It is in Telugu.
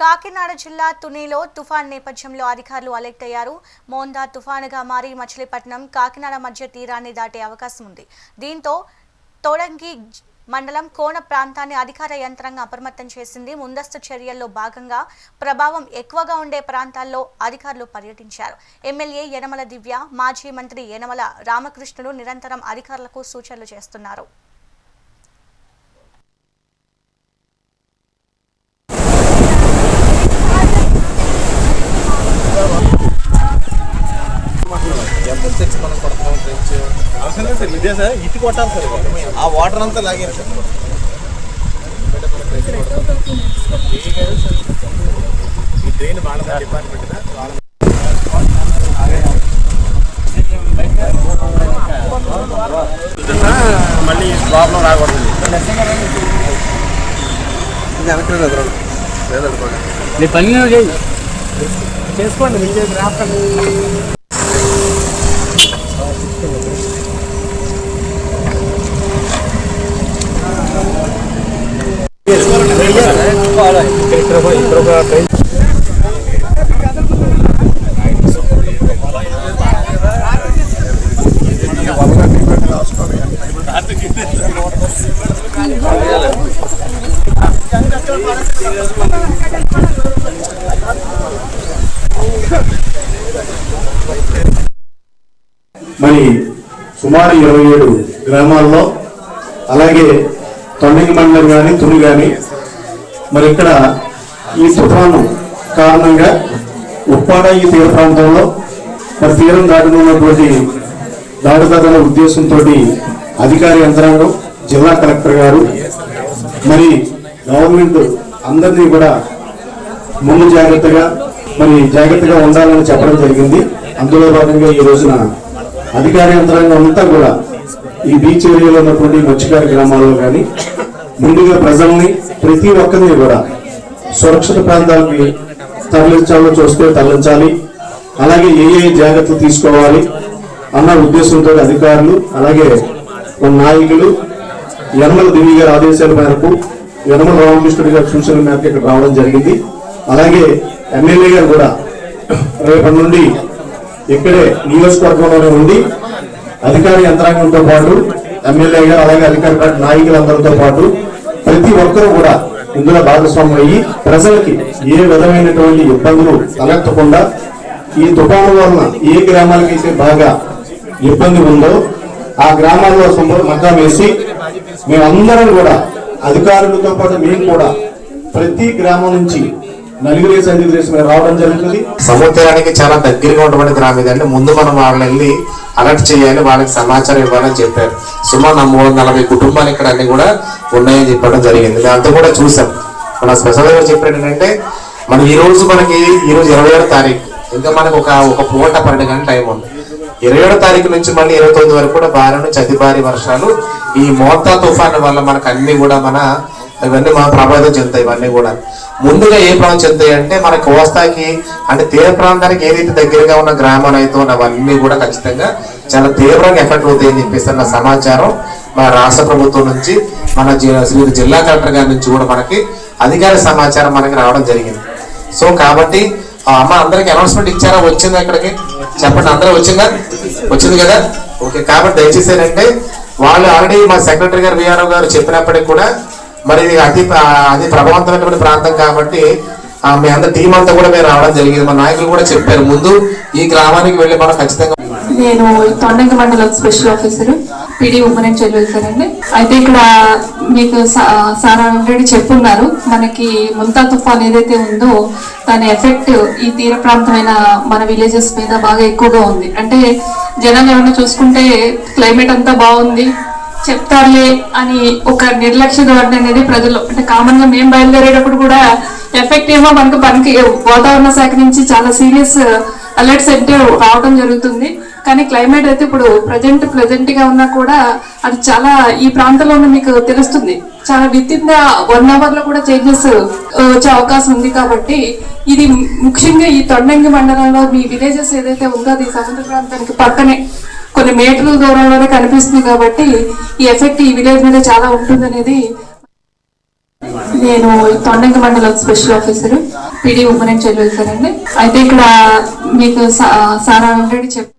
కాకినాడ జిల్లా తునిలో తుఫాన్ నేపథ్యంలో అధికారులు అలర్ట్ అయ్యారు. మోందా తుఫానుగా మారి మచిలీపట్నం కాకినాడ మధ్య తీరాన్ని దాటే అవకాశం ఉంది. దీంతో తోడంగి మండలం కోన ప్రాంతాన్ని అధికార యంత్రాంగం అప్రమత్తం చేసింది. ముందస్తు చర్యల్లో భాగంగా ప్రభావం ఎక్కువగా ఉండే ప్రాంతాల్లో అధికారులు పర్యటించారు. ఎమ్మెల్యే యనమల దివ్య మాజీ మంత్రి యనమల రామకృష్ణుడు నిరంతరం అధికారులకు సూచనలు చేస్తున్నారు. ఇదే సార్ ఇటు కొట్టాలి సార్. ఆ వాటర్ అంతా లాగారు సార్. ఈ డ్రైన్ వాళ్ళ డిపార్ట్మెంట్ మళ్ళీ ప్రాబ్లం రాకూడదు నీ పని నువ్వు చేయి చేసుకోండి మీ చేసి రాకండి మరి సుమారు ఇరవై ఏడు గ్రామాల్లో అలాగే తొండంగి మండలం కానీ తుని కానీ మరి ఇక్కడ ఈ తుఫాను కారణంగా ఉప్పాడ ఈ తీర ప్రాంతంలో మరి తీరం దాటనున్నటువంటి దాడుదల ఉద్దేశంతో అధికార యంత్రాంగం జిల్లా కలెక్టర్ గారు మరి గవర్నమెంట్ అందరినీ కూడా ముందు జాగ్రత్తగా మరి జాగ్రత్తగా ఉండాలని చెప్పడం జరిగింది. అందులో భాగంగా ఈ రోజున అధికార యంత్రాంగం అంతా కూడా ఈ బీచ్ ఏరియాలో ఉన్నటువంటి మత్స్యకార గ్రామాల్లో కానీ ముందుగా ప్రజల్ని ప్రతి ఒక్కరిని కూడా సురక్షిత ప్రాంతాలకి తరలించాలో చూస్తే తరలించాలి. అలాగే ఏ ఏ జాగ్రత్తలు తీసుకోవాలి అన్న ఉద్దేశంతో అధికారులు అలాగే మన నాయకులు యనమల దివి గారి ఆదేశాల మేరకు యనమల రామకృష్ణుడి గారి సూచనల మేరకు ఇక్కడ రావడం జరిగింది. అలాగే ఎమ్మెల్యే గారు కూడా రేపటి నుండి ఇక్కడే నియోజకవర్గంలోనే ఉండి అధికార యంత్రాంగంతో పాటు ఎమ్మెల్యే గారు అలాగే అధికార నాయకులందరితో పాటు ప్రతి ఒక్కరూ కూడా ఇందులో భాగస్వామ్యం అయ్యి ప్రజలకి ఏ విధమైనటువంటి ఇబ్బందులు తలెత్తకుండా ఈ తుఫాను వలన ఏ గ్రామాలకైతే బాగా ఇబ్బంది ఉందో ఆ గ్రామాల్లో సంపూర్ణ వేసి మేమందరం కూడా అధికారులతో పాటు మేము కూడా ప్రతి గ్రామం నుంచి నలుగురేసి ఐదుగురేసి రావడం జరుగుతుంది. సముద్రానికి చాలా దగ్గరగా ఉన్నటువంటి గ్రామం అంటే ముందు మనం వాళ్ళని వెళ్ళి అలర్ట్ చేయాలి వాళ్ళకి సమాచారం ఇవ్వాలని చెప్పారు. సుమారు మూడు నలభై కుటుంబాలు ఇక్కడ అన్ని కూడా ఉన్నాయని చెప్పడం జరిగింది. దాంతో కూడా చూసాం. మన స్పెషల్గా చెప్పాడు ఏంటంటే మనం ఈ రోజు మనకి ఈ రోజు ఇరవై ఏడో తారీఖు. ఇంకా మనకు ఒక ఒక పూట పన్నెండు గంటల టైం ఉంది. ఇరవై ఏడో తారీఖు నుంచి మళ్ళీ ఇరవై తొమ్మిది వరకు కూడా భారీ నుంచి అతి భారీ వర్షాలు ఈ మోతా తుఫాన్ వల్ల మనకు అన్ని కూడా మన ఇవన్నీ మన ప్రభావితం చెందుతాయి ఇవన్నీ కూడా. ముందుగా ఏ ప్రాంతం చెందుతాయి అంటే మన కోస్తాకి అంటే తీర ప్రాంతానికి ఏదైతే దగ్గరగా ఉన్న గ్రామాలు అయితే ఉన్నవన్నీ కూడా ఖచ్చితంగా చాలా తీవ్రంగా ఎఫెక్ట్ అవుతాయి అని చెప్పేసి అన్న సమాచారం మన రాష్ట్ర ప్రభుత్వం నుంచి మన శ్రీ జిల్లా కలెక్టర్ గారి నుంచి కూడా మనకి అధికార సమాచారం మనకి రావడం జరిగింది. సో కాబట్టి ఆ అమ్మ అందరికి అనౌన్స్మెంట్ ఇచ్చారా? వచ్చిందా ఇక్కడికి? చెప్పండి అందరూ వచ్చిందా? వచ్చింది కదా? ఓకే కాబట్టి దయచేసి ఏంటంటే వాళ్ళు ఆల్రెడీ మా సెక్రటరీ గారు విఆర్ఓ గారు చెప్పినప్పటికీ కూడా మరి ఇది అతి అది అతి ప్రభావవంతమైనటువంటి ప్రాంతం కాబట్టి మీ అందరి టీం అంతా కూడా మేము రావడం జరిగింది. మా నాయకులు కూడా చెప్పారు. ముందు ఈ గ్రామానికి వెళ్ళి మనం ఖచ్చితంగా నేను తొండంగి మండలం స్పెషల్ ఆఫీసర్ పిడి ఉమ్మని చెల్లుతానండి అయితే ఇక్కడ మీకు సా- సార్ ఆల్రెడీ చెప్పున్నారు. మనకి ముంతా తుఫాన్ ఏదైతే ఉందో దాని ఎఫెక్ట్ ఈ తీర ప్రాంతమైన మన విలేజెస్ మీద బాగా ఎక్కువగా ఉంది. అంటే జనాలు ఏమైనా చూసుకుంటే క్లైమేట్ అంతా బాగుంది. చెప్తారులే అని ఒక నిర్లక్ష్య ధోరణి అనేది ప్రజలు అంటే కామన్గా మేము బయలుదేరేటప్పుడు కూడా ఎఫెక్ట్ ఏమో మనకు మనకి వాతావరణ శాఖ నుంచి చాలా సీరియస్ అలర్ట్స్ అంటే రావడం జరుగుతుంది. కానీ క్లైమేట్ అయితే ఇప్పుడు ప్రజెంట్ ప్రెజెంట్గా ఉన్నా కూడా అది చాలా ఈ ప్రాంతంలో మీకు తెలుస్తుంది. చాలా విత్ ఇన్ ద వన్ అవర్లో కూడా చేంజెస్ uh, వచ్చే అవకాశం ఉంది కాబట్టి ఇది ముఖ్యంగా ఈ తొండంగి మండలంలో మీ విలేజెస్ ఏదైతే ఉందో అది సముద్ర ప్రాంతానికి పక్కనే కొన్ని మీటర్ల దూరంలోనే కనిపిస్తుంది కాబట్టి ఈ ఎఫెక్ట్ ఈ విలేజ్ మీద చాలా ఉంటుందనేది నేను తొండంగి మండలం special officer PD women and. Child అయితే ఇక్కడ మీకు సా- సారా ఆల్రెడీ చెప్